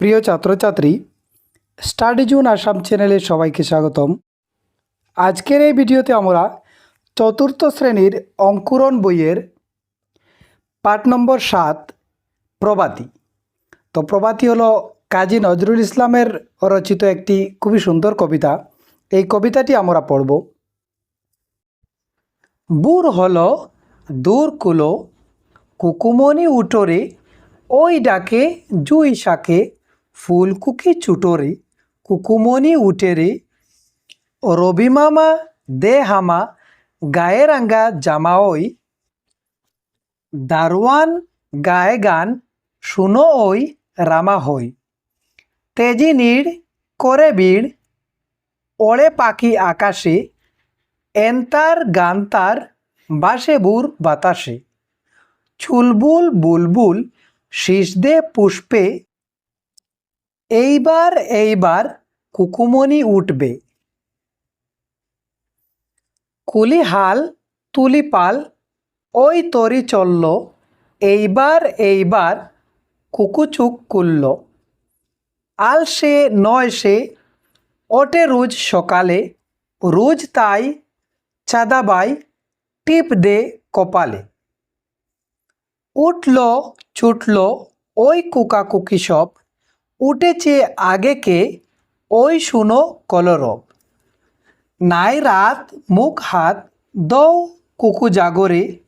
প্রিয় ছাত্রছাত্রী, study June Assam চ্যানেলে সবাইকে স্বাগতম। আজকের এই ভিডিওতে আমরা চতুর্থ শ্রেণির অঙ্কুরণ বইয়ের পাঠ নম্বর সাত প্রবাতি তো প্রবাতি হলো কাজী নজরুল ইসলামের রচিত একটি খুবই সুন্দর কবিতা। এই কবিতাটি আমরা পড়ব। বুর হলো, দূর কুলো, কুকুমনি উটোরে ওই ডাকে জুই শাকে ফুলকুকি চুটোরে, কুকুমনি উটেরে রবি মামা, দে হামা, গায়ে রাঙ্গা জামা ওই, দারোয়ান গায়ে গান, শুনো ওই, রামা হই। তেজি নীড়, করে বিড়, ওড়ে পাখি আকাশে, এন্তার গান্তার বাসে বুর বাতাসে। চুলবুল বুলবুল, শীষ দে পুষ্পে এইবার এইবার কুকুমনি উঠবে। কুলি হাল তুলি পাল ওই তরি চলল। এইবার এইবার কুকুচুক কুলল। আল সে, নয় সে, ওটে রোজ সকালে, রোজ তাই চাঁদাবাই, টিপ দে কপালে। উঠল, ছুটল, ওই কুকাকুকি সব উঠেছে আগেকে, ওই শুনো কলরব। নাই রাত, মুখ, হাত, দৌ কুকু জাগরে।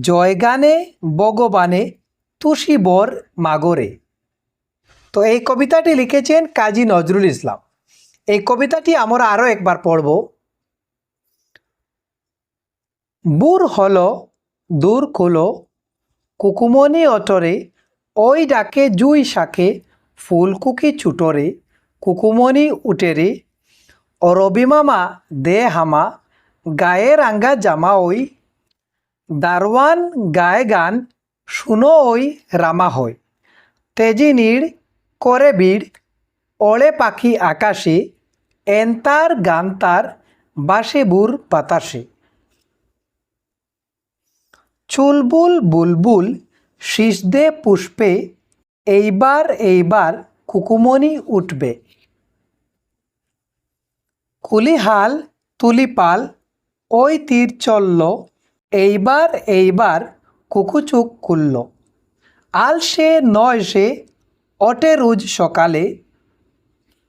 জয়গানে, ভগবানে, তুষি বর মাগরে। তো এই কবিতাটি লিখেছেন কাজী নজরুল ইসলাম। এই কবিতাটি আমরা আরও একবার পড়ব। বুর হলো, দূর কুলো কুকুমনি অটরে ওই ডাকে জুই শাকে, ফুলকুকি চুটরে কুকুমনি উটেরে রবি মামা দে হামা, গায়ে রাঙ্গা জামা ওই দারওয়ান গায়ে গান, শুনো ওই রামা হয়। তেজি নীড় করে বিড় ওড়ে পাখি আকাশে, এন্তার গান্তার বাসে বুর বাতাসে। চুলবুল বুলবুল শীষ দে পুষ্পে এইবার এইবার কুকুমনি উঠবে। কুলিহাল তুলিপাল, ওই তীর চলল, এইবার এইবার কুকুচুক কুলল আল সে নয় সে, অটে রুজ সকালে,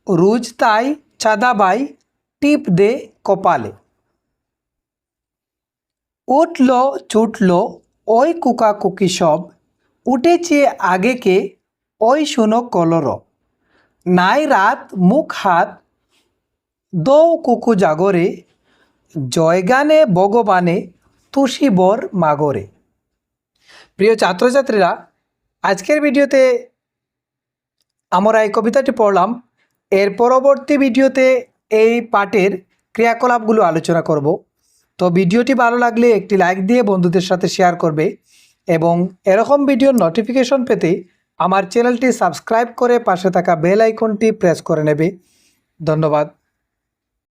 রুজ তাই চাঁদাবাই, টিপ দে কপালে। উঠল, ছুটল, ওই কুকা কুকি সব উঠেছে আগেকে ওই শুনো কলর, নাই রাত মুখ হাত, দৌ কুকু জাগরে, জয়গানে ভগবানে তুষি বর মাগরে। প্রিয় ছাত্রছাত্রীরা, আজকের ভিডিওতে আমরা এই কবিতাটি পড়লাম। এর পরবর্তী ভিডিওতে এই পাঠের ক্রিয়াকলাপগুলো আলোচনা করব। তো ভিডিওটি ভালো লাগলে একটি লাইক দিয়ে বন্ধুদের সাথে শেয়ার করবে। এবং এরকম ভিডিওর নোটিফিকেশন পেতে আমার চ্যানেলটি সাবস্ক্রাইব করে পাশে থাকা বেল আইকনটি প্রেস করে নেবে। ধন্যবাদ।